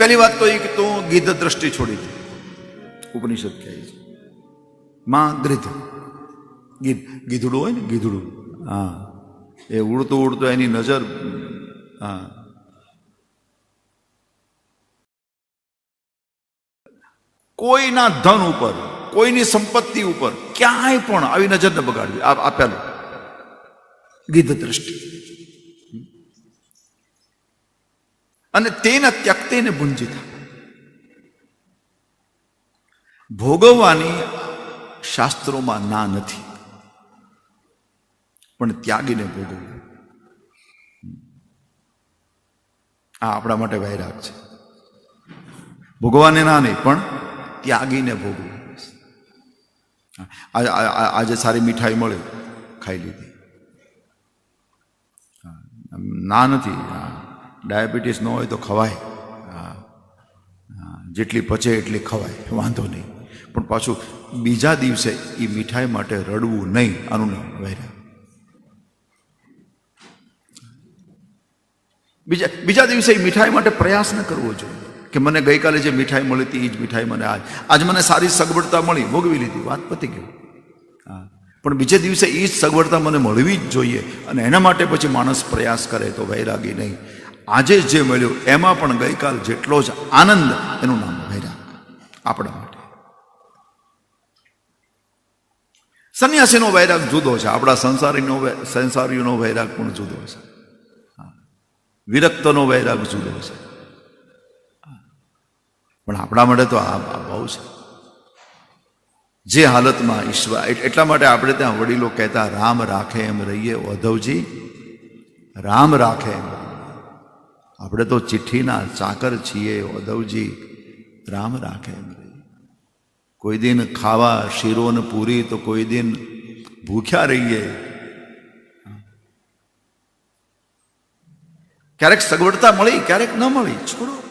પહેલી વાત તો એ કે તું ગીધ દ્રષ્ટિ છોડી દે. ઉપનિષદ કહે છે. માં ગ્રીધ ગીધ. ગીધડું હોય ને, ગીધડું. હા. એ ઉડતું ઉડતું એની નજર, હા. કોઈના ધન ઉપર, કોઈની સંપત્તિ ઉપર ક્યાંય પણ આવી નજર ન બગાડવી આ પહેલું. ગીધ દ્રષ્ટિ. અને તેના ત્યક્તેને ભુંજિતા. ભોગવવાની શાસ્ત્રોમાં ના નથી. પણ ત્યાગીને ભોગવવું. આ આપણા માટે વૈરાગ છે. ભોગવાને ના નહીં, પણ ત્યાગીને ભોગવું આજે સારી મીઠાઈ મળે, ખાઈ લીધી. ના નથી. ડાયાબિટીસ ન હોય તો ખવાય. હા, જેટલી પચે એટલી ખવાય. વાંધો નહીં. પણ પાછું બીજા દિવસે એ મીઠાઈ માટે રડવું નહીં આનું નામ વૈરા. બીજા બીજા દિવસે એ મીઠાઈ માટે પ્રયાસ ન કરવો જોઈએ. કે મને ગઈકાલે જે મીઠાઈ મળી હતી એ જ મીઠાઈ મને આજ. આજ મને સારી સગવડતા મળી ભોગવી લીધી. વાત પતી ગઈ. હા. પણ બીજે દિવસે એ જ સગવડતા મને મળવી જ જોઈએ અને એના માટે પછી માણસ પ્રયાસ કરે તો વૈરાગી નહીં. આજે જે મળ્યું, એમાં પણ ગઈકાલ જેટલો જ આનંદ એનું નામ વૈરાગ આપણા માટે. સંન્યાસીનો વૈરાગ જુદો છે, આપણા સંસારીનો સંસારીઓનો વૈરાગ પણ જુદો છે. વિરક્તનો વૈરાગ જુદો છે. પણ આપણા માટે તો આ બહુ છે. જે હાલતમાં ઈશ્વર એટલા માટે આપણે ત્યાં વડીલો કહેતા, રામ રાખે એમ રહીએ, વધવજી, રામ રાખે એમ. આપણે તો ચિઠ્ઠીના ચાકર છીએ ઓદવજી રામ રાખે કોઈ દિન ખાવા શીરો ને પૂરી તો કોઈ દિન ભૂખ્યા રહીએ. ક્યારેક સગવડતા મળી, ક્યારેક ન મળી. છોડો.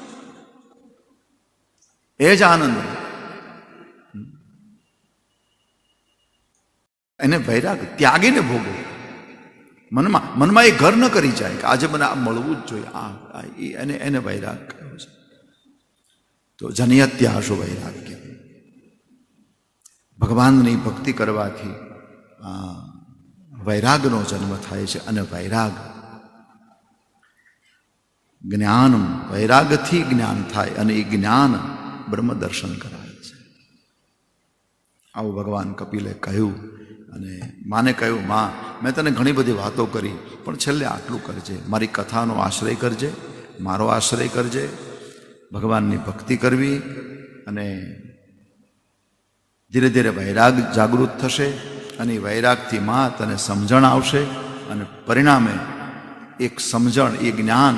એ જ આનંદ. એને વૈરાગ ત્યાગીને ભોગવો. મનમાં મનમાં એ ઘર ન કરી જાય કે આજે મને આ મળવું જ જોઈએ. આ એને એને વૈરાગ કહ્યો છે. તો જનયત્યાશો વૈરાગ્ય. ભગવાનની ભક્તિ કરવાથી વૈરાગનો જન્મ થાય છે અને વૈરાગ, જ્ઞાન, વૈરાગથી જ્ઞાન થાય અને એ જ્ઞાન બ્રહ્મ દર્શન કરાવે છે. આવું ભગવાન કપિલે કહ્યું અને માને કહ્યું, માં મેં તને ઘણી બધી વાતો કરી, પણ છેલ્લે આટલું કરજે. મારી કથાનો આશ્રય કરજે, મારો આશ્રય કરજે. ભગવાનની ભક્તિ કરવી અને ધીરે ધીરે વૈરાગ જાગૃત થશે અને એ વૈરાગથી માં તને સમજણ આવશે અને પરિણામે એક સમજણ, એ જ્ઞાન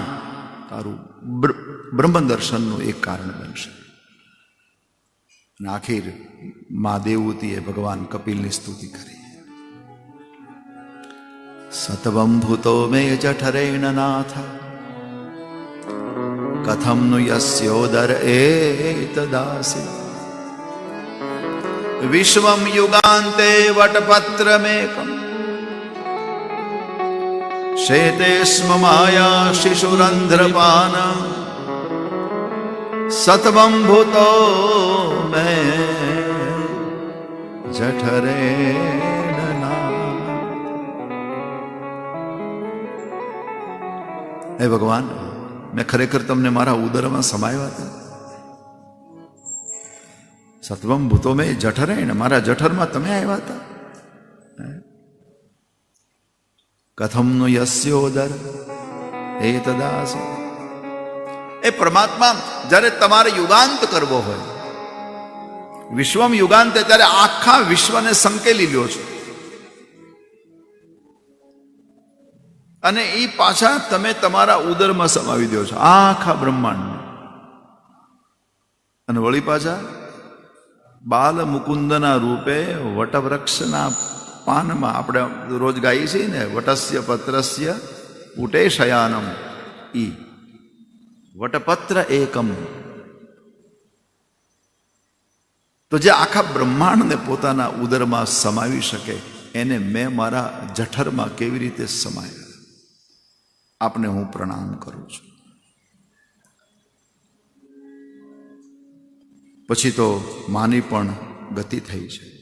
તારું બ્ર- બ્રહ્મ દર્શનનું એક કારણ બનશે. અને આખીર મા દેવૂતીએ ભગવાન કપિલની સ્તુતિ કરી. સતવમ ભૂતો મે જઠરેણ નાથ કથમ नु યસ્યોદર એતદાસી વિશ્વમ યુગાંતે વટપત્રમેકમ શેતે સ્મ માયા શિશુરંધ્રપાન સતવમ ભૂતો મે જઠરેણ હે ભગવાન, મેં ખરેખર તમને મારા ઉદરમાં સમાવ્યા હતા. સત્વમ ભૂતો મેં જઠરે ને મારા જઠરમાં તમે આવ્યા હતા. કથમનો યસ્યોદર એ તદાસ. એ પરમાત્મા, જ્યારે તમારે યુગાંત કરવો હોય, વિશ્વમ યુગાંત ત્યારે આખા વિશ્વને સંકેલી લ્યો છો. અને એ પાછા તમે તમારા ઉદરમાં સમાવી દો છો. આખા બ્રહ્માંડ અને વળી પાછા બાલ મુકુંદના રૂપે વટવૃક્ષના પાનમાં આપણે રોજ ગાઈએ છીએ ને, વટસ્ય પત્રસ્ય પુટે શયાનમ ઈ. વટપત્ર એકમ. તો જે આખા બ્રહ્માંડને પોતાના ઉદરમાં સમાવી શકે, એને મેં મારા જઠરમાં કેવી રીતે સમાયા? આપને હું પ્રણામ કરું છું. પછી તો માની પણ ગતિ થઈ છે.